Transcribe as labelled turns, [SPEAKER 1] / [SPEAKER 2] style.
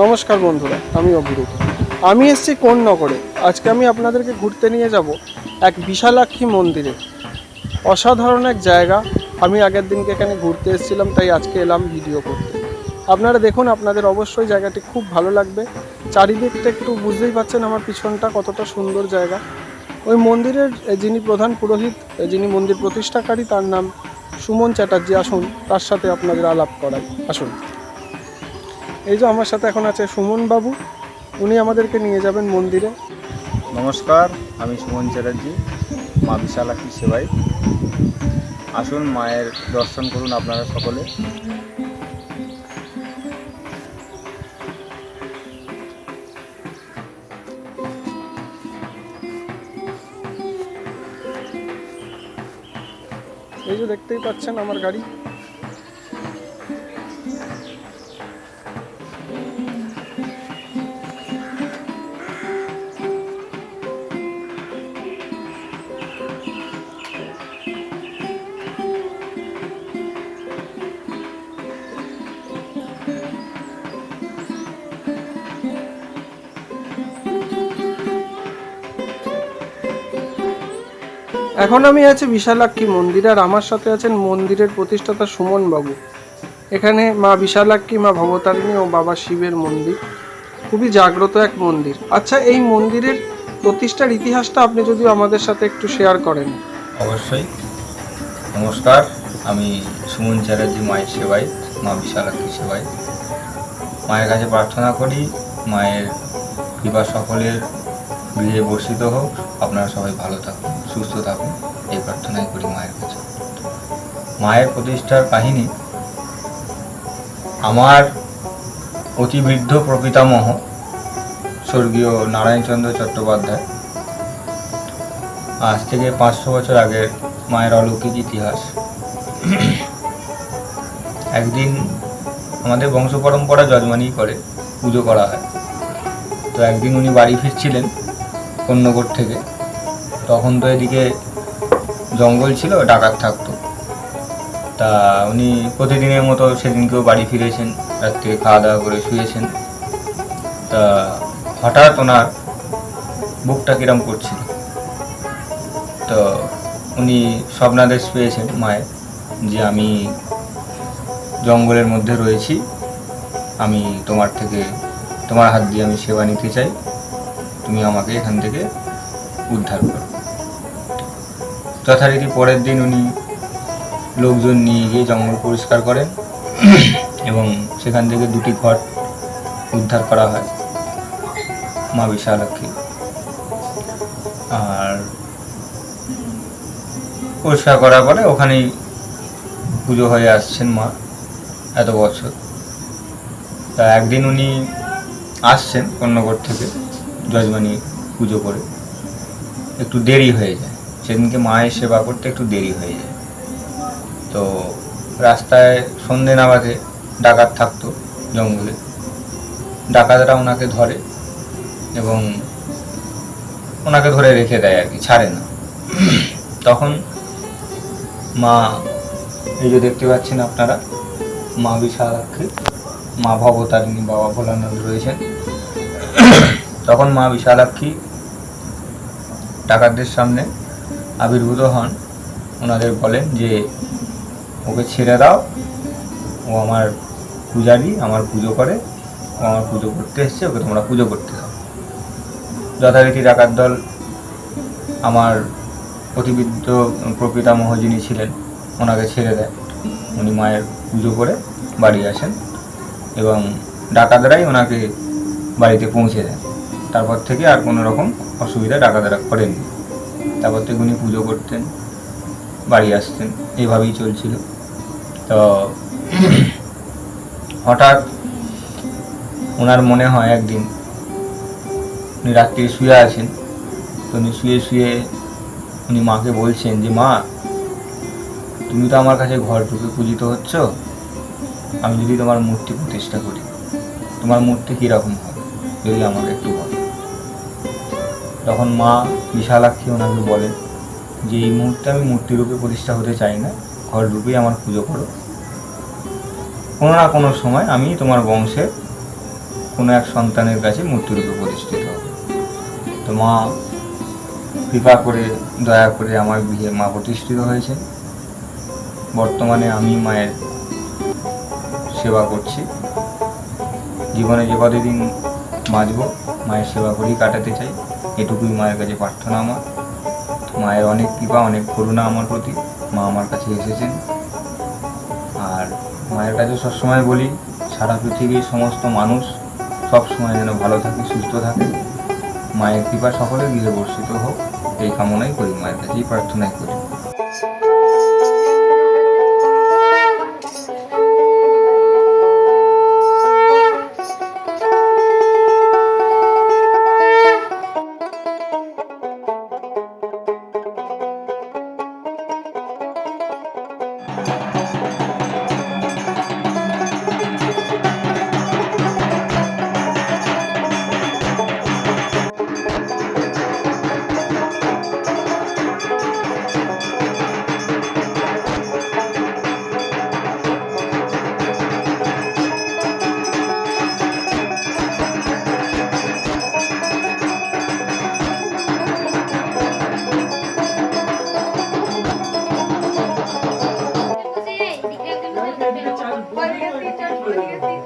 [SPEAKER 1] নমস্কার বন্ধুরা, আমি অভিরূপ আমি এসেছি কোন নগরে আজকে আমি আপনাদেরকে ঘুরতে নিয়ে যাব এক বিশালাক্ষী মন্দিরে। অসাধারণ এক জায়গা। আমি আগের দিনকে এখানে ঘুরতে এসেছিলাম, তাই আজকে এলাম ভিডিও করতে। আপনারা দেখুন, আপনাদের অবশ্যই জায়গাটি খুব ভালো লাগবে। চারিদিকটা একটু বুঝতেই পারছেন আমার পিছনটা কতটা সুন্দর জায়গা। ওই মন্দিরের যিনি প্রধান পুরোহিত যিনি মন্দির প্রতিষ্ঠাকারী, তার নাম সুমন চ্যাটার্জি। আসুন, তার সাথে আপনাদের আলাপ করাই। আসুন। এই যে আমার সাথে এখন আছে সুমন বাবু। উনি আমাদেরকে নিয়ে যাবেন মন্দিরে।
[SPEAKER 2] নমস্কার, আমি সুমন চ্যাটার্জি, মা বিশালাক্ষী সেবাই। আসুন, মায়ের দর্শন করুন আপনারা সকলে।
[SPEAKER 1] এই যে দেখতেই পাচ্ছেন আমার গাড়ি। এখন আমি আছি বিশালাক্ষী মন্দির আর আমার সাথে আছেন মন্দিরের প্রতিষ্ঠাতা সুমন বাবু এখানে মা বিশালাক্ষী, মা ভবতারিণী ও বাবা শিবের মন্দির। খুবই জাগ্রত এক মন্দির। আচ্ছা এই মন্দিরের প্রতিষ্ঠার ইতিহাসটা আপনি যদি আমাদের সাথে একটু শেয়ার করেন।
[SPEAKER 2] অবশ্যই। নমস্কার, আমি সুমন চ্যাটার্জি, মায়ের সেবাই মা বিশালাক্ষী সেবাই মায়ের কাছে প্রার্থনা করি, মায়ের কৃপা সকলের গৃহে বর্ষিত হোক। আপনারা সবাই ভালো থাকুন। সুস্থ থাকুন। এই প্রার্থনাই করি মায়ের কাছে। মায়ের প্রতিষ্ঠার কাহিনী আমার অতি বৃদ্ধ প্রপিতামহ স্বর্গীয় নারায়ণচন্দ্র চট্টোপাধ্যায়। আজ থেকে পাঁচশো বছর আগের মায়ের অলৌকিক ইতিহাস। একদিন আমাদের বংশ পরম্পরা যজমানি করে, পুজো করা হয়। তো একদিন উনি বাড়ি ফিরছিলেন কন্যগর থেকে। তখন তো এদিকে জঙ্গল ছিল, ডাকাত থাকতো। তা উনি প্রতিদিনের মতো সেদিনকেও বাড়ি ফিরেছেন, রাত্রে খাওয়া দাওয়া করে শুয়েছেন। তা হঠাৎ ওনার বুকটা কিরম করছিল। তো উনি স্বপ্নাদেশ পেয়েছেন মায়ের, যে আমি জঙ্গলের মধ্যে রয়েছি, আমি তোমার থেকে, তোমার হাত দিয়ে আমি সেবা নিতে চাই, তুমি আমাকে এখান থেকে উদ্ধার করো। যথারীতি পরের দিন উনি লোকজন নিয়ে গিয়ে জঙ্গল পরিষ্কার করেন এবং সেখান থেকে দুটি ঘট উদ্ধার করা হয় মা বিশালাক্ষী। আর পরিষ্কার করার পরে ওখানেই পুজো হয়ে আসছেন মা এত বছর। তা একদিন উনি আসছেন কন্যগর থেকে যজমানি পুজো করে। একটু দেরি হয়ে যায়। সেদিনকে মায়ের সেবা করতে একটু দেরি হয়ে যায়। তো রাস্তায় সন্ধে নামাতে ডাকাত থাকতো জঙ্গলে। ডাকাতরা ওনাকে ধরে এবং ওনাকে ধরে রেখে দেয় আর কি, ছাড়ে না। তখন মা, এই যে দেখতে পাচ্ছেন আপনারা, মা বিশালাক্ষী, মা ভবতারিণী, বাবা ভোলানাথ রয়েছেন। তখন মা বিশালাক্ষী ডাকাতদের সামনে আবির্ভূত হন। ওনাদের বলেন যে, ওকে ছেড়ে দাও। ও আমার পূজারি, আমার পুজো করে। ও আমার পুজো করতে এসছে, ওকে তোমরা পুজো করতে দাও। যথারীতি ডাকাত দল আমার অতিবৃদ্ধ প্রপিতামহ যিনি ছিলেন। ওনাকে ছেড়ে দেয়। উনি মায়ের পুজো করে বাড়ি আসেন এবং ডাকাতরাই ওনাকে বাড়িতে পৌঁছে দেয় তারপর থেকে আর কোনো রকম অসুবিধা ডাকাতরা করেননি। তারপর থেকে উনি পুজো করতেন, বাড়ি আসতেন, এইভাবেই চলছিল। তো হঠাৎ ওনার মনে হয় একদিন উনি রাত্রি শুয়ে আছেন, তো উনি শুয়ে শুয়ে উনি মাকে বলছেন যে, মা, তুমি তো আমার কাছে ঘর ঢুকে পূজিত হচ্ছ, আমি যদি তোমার মূর্তি প্রতিষ্ঠা করি, তোমার মূর্তি কীরকম হবে, যদি আমাকে একটু বলো? তখন মা বিশালাক্ষী ওনাকে বলেন যে, এই মুহূর্তে আমি মূর্তিরূপে প্রতিষ্ঠা হতে চাই না, ঘর রূপেই আমার পুজো করো। কোনো না কোনো সময় আমি তোমার বংশের কোনো এক সন্তানের কাছে মূর্তিরূপে প্রতিষ্ঠিত হব। তো মা কৃপা করে, দয়া করে আমার বিয়ে মা প্রতিষ্ঠিত হয়েছে বর্তমানে আমি মায়ের সেবা করছি। জীবনে যে কতদিন বাঁচবো মায়ের সেবা করেই কাটাতে চাই। এটুকুই মায়ের কাছে প্রার্থনা আমার। মায়ের অনেক কৃপা, অনেক করুণা আমার প্রতি। মা আমার কাছে এসেছেন। আর মায়ের কাছে সবসময় বলি, সারা পৃথিবীর সমস্ত মানুষ সবসময় যেন ভালো থাকে, সুস্থ থাকে। মায়ের কৃপা সকলে গৃহে বর্ষিত হোক। এই কামনাই করি, মায়ের কাছেই প্রার্থনাই করি। Thank you.